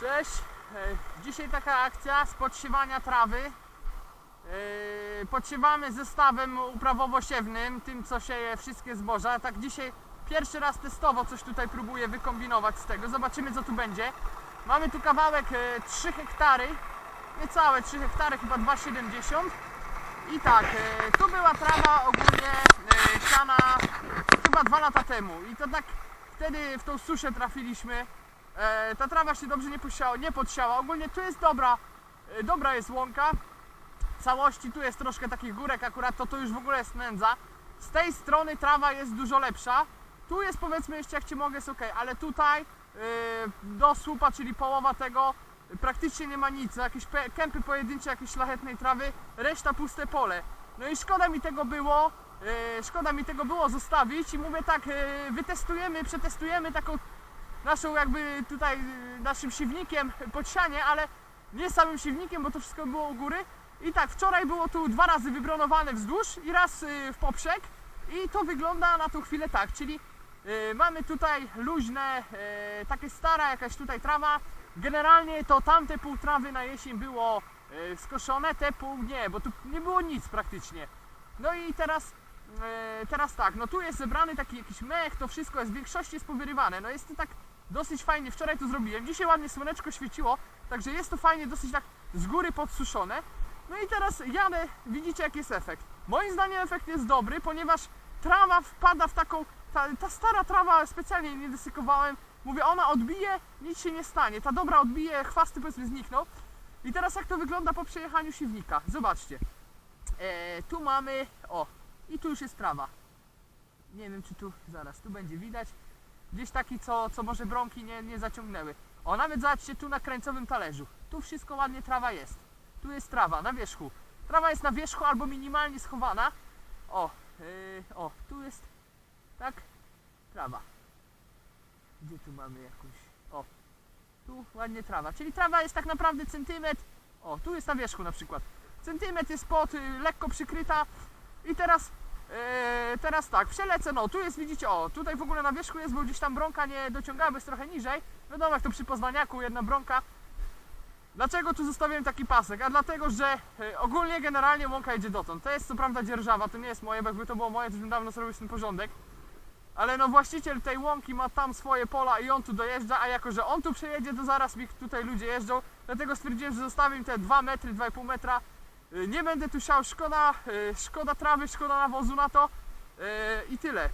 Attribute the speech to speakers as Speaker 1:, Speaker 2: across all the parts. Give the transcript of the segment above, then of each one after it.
Speaker 1: Cześć! E, Dzisiaj taka akcja z podsiewania trawy. E, Podsiewamy zestawem uprawowo-siewnym, tym co sieje wszystkie zboża. Tak dzisiaj pierwszy raz testowo coś tutaj próbuję wykombinować z tego. Zobaczymy co tu będzie. Mamy tu kawałek e, 3 hektary, niecałe 3 hektary, chyba 2,70 i tak, e, tu była trawa ogólnie e, siana chyba dwa lata temu i to tak wtedy w tą suszę trafiliśmy. E, ta trawa się dobrze nie, posiała, nie podsiała. Ogólnie tu jest dobra, e, dobra jest łąka. W całości tu jest troszkę takich górek, akurat to to już w ogóle jest nędza. Z tej strony trawa jest dużo lepsza. Tu jest powiedzmy jeszcze jak Ci mogę jest ok, ale tutaj e, do słupa, czyli połowa tego praktycznie nie ma nic. Jakieś pe- kępy pojedyncze jakiejś szlachetnej trawy, reszta puste pole. No i szkoda mi tego było, e, szkoda mi tego było zostawić i mówię tak, e, wytestujemy, przetestujemy taką naszą jakby tutaj y, naszym siewnikiem podsianie, ale nie samym siewnikiem, bo to wszystko było u góry. I tak, wczoraj było tu dwa razy wybronowane wzdłuż i raz y, w poprzek i to wygląda na tą chwilę tak, czyli y, mamy tutaj luźne, takie stara jakaś tutaj trawa. Generalnie to tamte pół trawy na jesień było skoszone, te pół nie, bo tu nie było nic praktycznie. No i teraz teraz tak, no tu jest zebrany taki jakiś mech, to wszystko jest w większości jest powyrywane. No jest to tak dosyć fajnie, wczoraj to zrobiłem. Dzisiaj ładnie słoneczko świeciło, także jest to fajnie dosyć tak z góry podsuszone. No i teraz jadę, widzicie jaki jest efekt. Moim zdaniem efekt jest dobry, ponieważ trawa wpada w taką, ta, ta stara trawa specjalnie nie desykowałem. Mówię, ona odbije, nic się nie stanie. Ta dobra odbije, chwasty powiedzmy znikną. I teraz jak to wygląda po przejechaniu siewnika? Zobaczcie. E, tu mamy, o, i tu już jest trawa. Nie wiem czy tu, zaraz, tu będzie widać. Gdzieś taki, co, co może brąki nie, nie zaciągnęły. O, nawet zobaczcie tu na krańcowym talerzu. Tu wszystko ładnie trawa jest. Tu jest trawa na wierzchu. Trawa jest na wierzchu albo minimalnie schowana. O, yy, o, tu jest, tak, trawa. Gdzie tu mamy jakąś, o, tu ładnie trawa. Czyli trawa jest tak naprawdę centymetr, o, tu jest na wierzchu na przykład. Centymetr jest pod, y, lekko przykryta, i teraz, e, teraz tak, przelecę, no tu jest, widzicie, o, tutaj w ogóle na wierzchu jest, bo gdzieś tam bronka nie dociągała, jest trochę niżej. Wiadomo, jak to przy Poznaniaku, jedna bronka. Dlaczego tu zostawiłem taki pasek? A dlatego, że e, ogólnie, generalnie łąka idzie dotąd. To jest co prawda dzierżawa, to nie jest moje, bo jakby to było moje, to już bym dawno zrobił z tym porządek. Ale no właściciel tej łąki ma tam swoje pola i on tu dojeżdża, a jako, że on tu przejedzie, to zaraz mi tutaj ludzie jeżdżą. Dlatego stwierdziłem, że zostawię im te 2 metry, 2,5 metra Nie będę tu siał, szkoda, y, szkoda trawy, szkoda nawozu na to y, i tyle.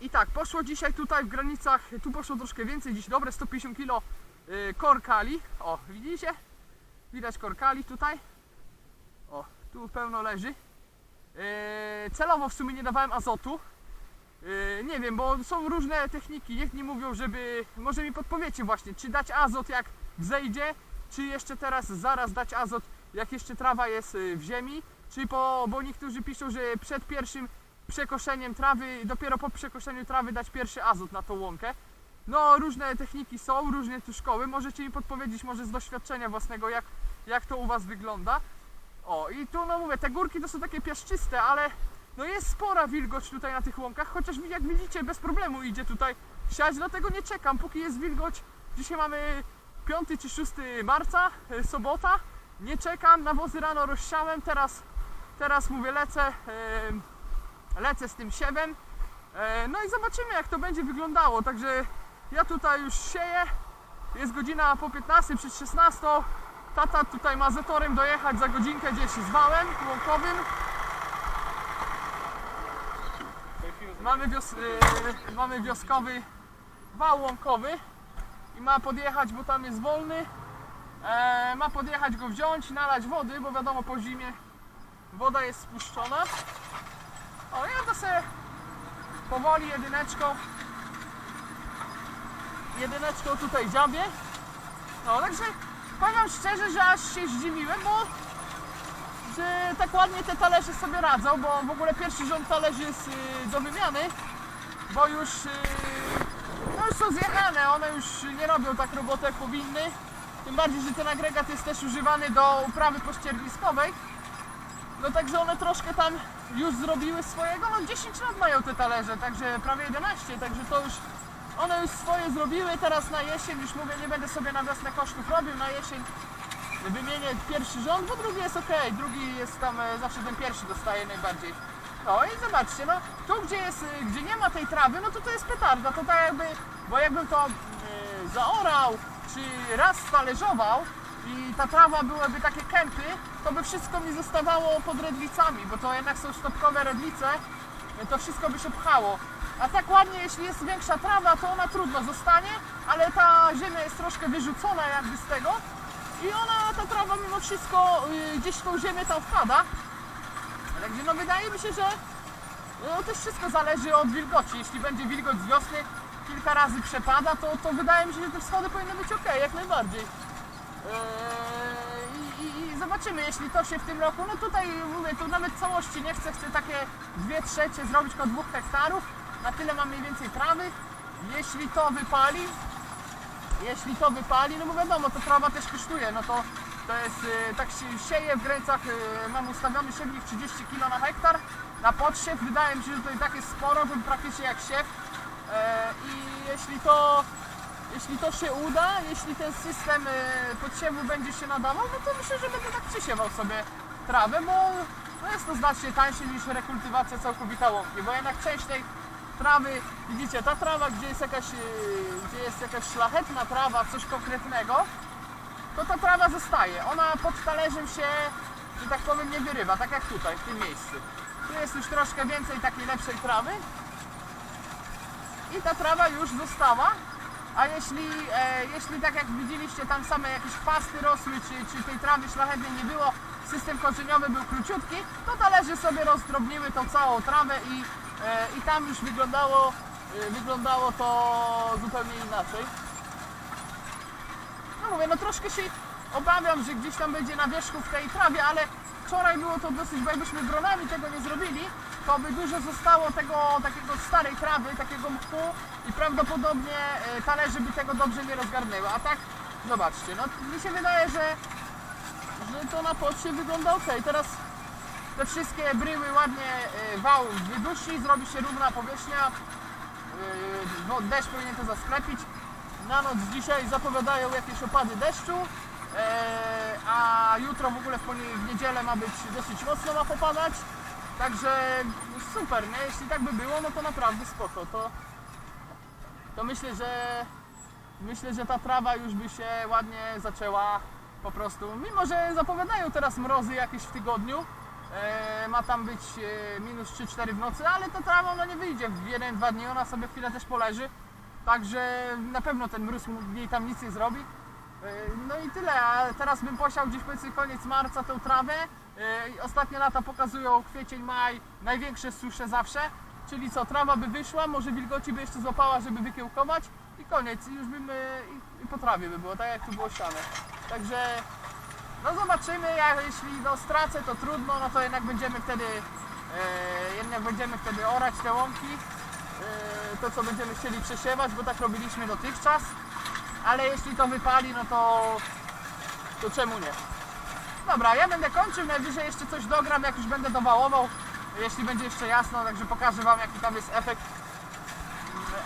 Speaker 1: I tak, poszło dzisiaj tutaj w granicach, tu poszło troszkę więcej, dziś dobre 150 kg korkali. O, widzicie? Widać korkali tutaj. O, tu pełno leży. Y, Celowo w sumie nie dawałem azotu. Y, Nie wiem, bo są różne techniki. Nie mówią, żeby. Może mi podpowiecie właśnie, czy dać azot jak wzejdzie, czy jeszcze teraz zaraz dać azot jak jeszcze trawa jest y, w ziemi, czyli po, bo niektórzy piszą, że przed pierwszym przekoszeniem trawy, dopiero po przekoszeniu trawy dać pierwszy azot na tą łąkę. No różne techniki są, różne tu szkoły, możecie mi podpowiedzieć może z doświadczenia własnego jak, jak to u Was wygląda. O i tu no mówię, te górki to są takie piaszczyste, ale no jest spora wilgoć tutaj na tych łąkach, chociaż jak widzicie bez problemu idzie tutaj siać, dlatego nie czekam, póki jest wilgoć. Dzisiaj mamy 5 czy 6 marca, y, sobota, nie czekam, nawozy rano rozsiałem, teraz, teraz mówię lecę, lecę z tym siewem, E, no i zobaczymy jak to będzie wyglądało, także ja tutaj już sieję, jest godzina po 15 przed 16, tata tutaj ma zetorem dojechać za godzinkę gdzieś z wałem łąkowym, mamy, wios, e, mamy wioskowy wał łąkowy i ma podjechać, bo tam jest wolny, E, ma podjechać go wziąć, nalać wody, bo wiadomo po zimie woda jest spuszczona. O, ja to sobie powoli jedyneczką jedyneczką tutaj dziabię. No, także powiem szczerze, że aż się zdziwiłem, bo że tak ładnie te talerze sobie radzą, bo w ogóle pierwszy rząd talerzy jest y, do wymiany, bo już, y, no już są zjechane, one już nie robią tak roboty jak powinny. Tym bardziej, że ten agregat jest też używany do uprawy pościerniskowej. No także one troszkę tam już zrobiły swojego. No 10 lat mają te talerze, także prawie 11, także to już one już swoje zrobiły, teraz na jesień, już mówię, nie będę sobie na wiosnę kosztów robił, na jesień wymienię pierwszy rząd, bo drugi jest ok, drugi jest tam, e, zawsze ten pierwszy dostaje najbardziej. No i zobaczcie, no tu gdzie jest, e, gdzie nie ma tej trawy, no to to jest petarda, to tak jakby, bo jakbym to e, zaorał, czy raz talerzował i ta trawa byłyby takie kępy, to by wszystko mi zostawało pod redlicami, bo to jednak są stopkowe redlice, e, to wszystko by się pchało. A tak ładnie, jeśli jest większa trawa, to ona trudno zostanie, ale ta ziemia jest troszkę wyrzucona jakby z tego i ona, ta trawa mimo wszystko y, gdzieś tą ziemię tam wpada. Także no wydaje mi się, że no, też wszystko zależy od wilgoci. Jeśli będzie wilgoć z wiosny kilka razy przepada, to, to wydaje mi się, że te wschody powinny być ok, jak najbardziej. Eee, i, i, zobaczymy, jeśli to się w tym roku, no tutaj mówię, tu nawet całości nie chcę, chcę takie dwie trzecie zrobić około dwóch hektarów. Na tyle mam mniej więcej trawy. Jeśli to wypali, jeśli to wypali, no bo wiadomo, to trawa też kosztuje, no to to jest, y, tak się sieje w granicach, y, mam ustawiony siewnik 30 kg na hektar, na podsiew, wydaje mi się, że to i tak jest sporo, to praktycznie jak siew E, i jeśli to, jeśli to się uda, jeśli ten system y, podsiewu będzie się nadawał, no to myślę, że będę tak przysiewał sobie trawę, bo no jest to znacznie tańsze niż rekultywacja całkowita łąki, bo jednak część tej trawy, widzicie, ta trawa, gdzie jest jakaś, yy, gdzie jest jakaś szlachetna trawa, coś konkretnego, to ta trawa zostaje. Ona pod talerzem się, że tak powiem, nie wyrywa, tak jak tutaj, w tym miejscu. Tu jest już troszkę więcej takiej lepszej trawy i ta trawa już została. A jeśli, e, jeśli tak jak widzieliście, tam same jakieś chwasty rosły, czy, czy tej trawy szlachetnej nie było, system korzeniowy był króciutki, to talerze sobie rozdrobniły tą całą trawę i, e, i tam już wyglądało, e, wyglądało to zupełnie inaczej. No mówię, no troszkę się obawiam, że gdzieś tam będzie na wierzchu w tej trawie, ale wczoraj było to dosyć, bo jakbyśmy dronami tego nie zrobili, to by dużo zostało tego takiego starej trawy, takiego mchu i prawdopodobnie e, talerze by tego dobrze nie rozgarnęły. A tak, zobaczcie, no mi się wydaje, że, że to na pocie wygląda ok. Teraz te wszystkie bryły ładnie e, wał wydusi, zrobi się równa powierzchnia. No, deszcz powinien to zasklepić. Na noc dzisiaj zapowiadają jakieś opady deszczu, e, a jutro w ogóle w, niedzielę ma być dosyć mocno ma popadać. Także super, nie? Jeśli tak by było, no to naprawdę spoko. To, to myślę, że myślę, że ta trawa już by się ładnie zaczęła po prostu. Mimo, że zapowiadają teraz mrozy jakieś w tygodniu, e, ma tam być e, minus 3-4 w nocy, ale ta trawa ona nie wyjdzie w 1-2 dni, ona sobie chwilę też poleży. Także na pewno ten mróz jej tam nic nie zrobi. E, No i tyle, a teraz bym posiał gdzieś powiedzmy koniec marca tą trawę. E, Ostatnie lata pokazują kwiecień, maj, największe susze zawsze. Czyli co, trawa by wyszła, może wilgoci by jeszcze złapała, żeby wykiełkować i koniec, i już bym, e, i, i po trawie by było, tak jak tu było siane. Także, no zobaczymy, jak, jeśli no stracę to trudno, no to jednak będziemy wtedy, e, jednak będziemy wtedy orać te łąki, e, to co będziemy chcieli przesiewać, bo tak robiliśmy dotychczas. Ale jeśli to wypali, no to, to czemu nie? Dobra, ja będę kończył, najwyżej jeszcze coś dogram, jak już będę dowałował, jeśli będzie jeszcze jasno, także pokażę Wam jaki tam jest efekt,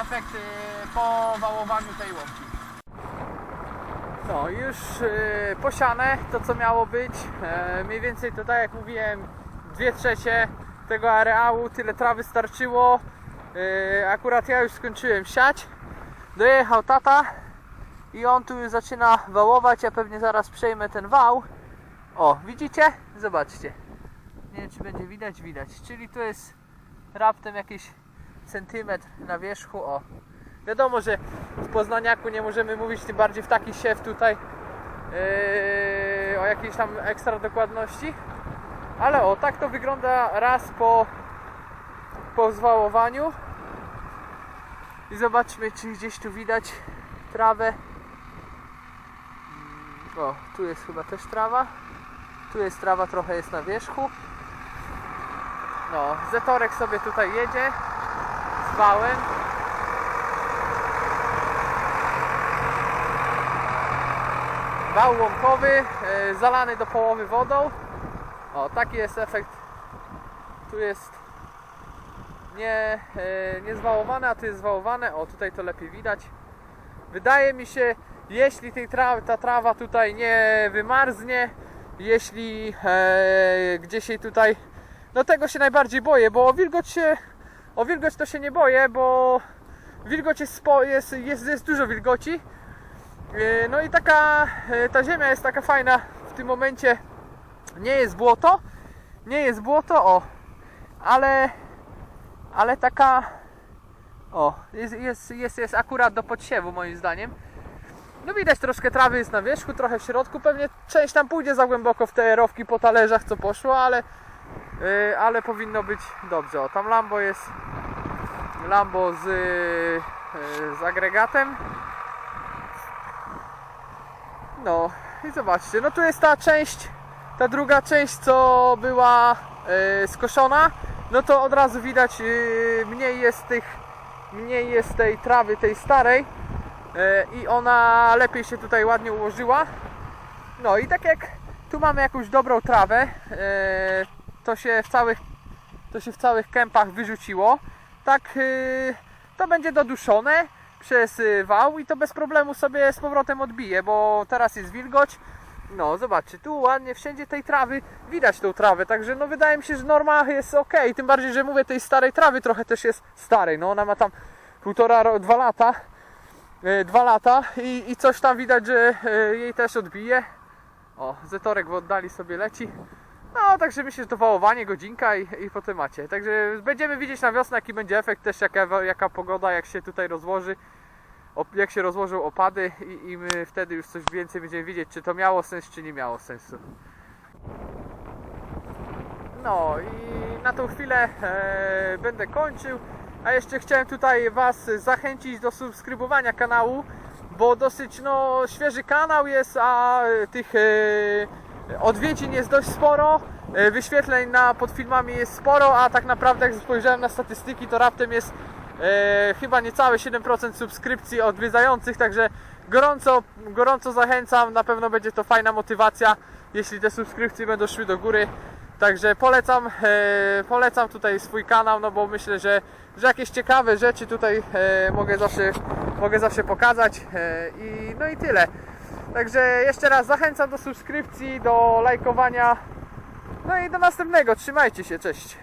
Speaker 1: efekt y, po wałowaniu tej łąki. No, już y, posiane to co miało być, e, mniej więcej to tak jak mówiłem, dwie trzecie tego areału, tyle trawy starczyło, E, akurat ja już skończyłem siać, dojechał tata, i on tu już zaczyna wałować, ja pewnie zaraz przejmę ten wał. O, widzicie? Zobaczcie. Nie wiem czy będzie widać, widać. Czyli tu jest raptem jakiś centymetr na wierzchu. O. Wiadomo, że w Poznaniaku nie możemy mówić, tym bardziej w taki siew tutaj yy, o jakiejś tam ekstra dokładności. Ale o, tak to wygląda raz po, po zwałowaniu. I zobaczmy, czy gdzieś tu widać trawę. O, tu jest chyba też trawa. Tu jest trawa, trochę jest na wierzchu. No, Zetorek sobie tutaj jedzie z wałem. Wał łąkowy, e, zalany do połowy wodą. O, taki jest efekt. Tu jest
Speaker 2: nie, e, nie zwałowane, a tu jest zwałowane. O, tutaj to lepiej widać. Wydaje mi się, jeśli tej ta trawa tutaj nie wymarznie, jeśli e, gdzieś jej tutaj, no tego się najbardziej boję, bo o wilgoć się, o wilgoć to się nie boję, bo wilgoć jest, spo, jest, jest, jest dużo wilgoci. E, no i taka, e, ta ziemia jest taka fajna w tym momencie, nie jest błoto, nie jest błoto, o, ale, ale taka, o, jest, jest, jest, jest akurat do podsiewu moim zdaniem. No widać troszkę trawy jest na wierzchu, trochę w środku, pewnie część tam pójdzie za głęboko w te rowki po talerzach co poszło, ale, yy, ale powinno być dobrze. O, tam Lambo jest, Lambo z, yy, z agregatem. No i zobaczcie, no tu jest ta część, ta druga część co była yy, skoszona, no to od razu widać yy, mniej jest tych, mniej jest tej trawy, tej starej i ona lepiej się tutaj ładnie ułożyła. No i tak jak tu mamy jakąś dobrą trawę, e, to się w całych, to się w całych kępach wyrzuciło, tak e, to będzie doduszone przez e, wał i to bez problemu sobie z powrotem odbije, bo teraz jest wilgoć. No, zobaczcie, tu ładnie wszędzie tej trawy, widać tą trawę, także no wydaje mi się, że norma jest ok, tym bardziej, że mówię tej starej trawy trochę też jest starej, no ona ma tam półtora, dwa lata, e, dwa lata i, i coś tam widać, że e, jej też odbije. O, zetorek w oddali sobie leci. No, także myślę, że to wałowanie, godzinka i, i po temacie. Także będziemy widzieć na wiosnę, jaki będzie efekt, też jaka, jaka pogoda, jak się tutaj rozłoży, jak się rozłożą opady i, i my wtedy już coś więcej będziemy widzieć, czy to miało sens, czy nie miało sensu. No i na tą chwilę e, będę kończył. A jeszcze chciałem tutaj Was zachęcić do subskrybowania kanału, bo dosyć no, świeży kanał jest, a e, tych e, odwiedzin jest dość sporo. E, wyświetleń na, pod filmami jest sporo, a tak naprawdę jak spojrzałem na statystyki, to raptem jest e, chyba niecałe 7% subskrypcji odwiedzających, także gorąco, gorąco zachęcam, na pewno będzie to fajna motywacja, jeśli te subskrypcje będą szły do góry. Także polecam, e, polecam tutaj swój kanał, no bo myślę, że, że jakieś ciekawe rzeczy tutaj e, mogę, zawsze, mogę zawsze pokazać e, i no i tyle. Także jeszcze raz zachęcam do subskrypcji, do lajkowania. No i do następnego. Trzymajcie się, cześć.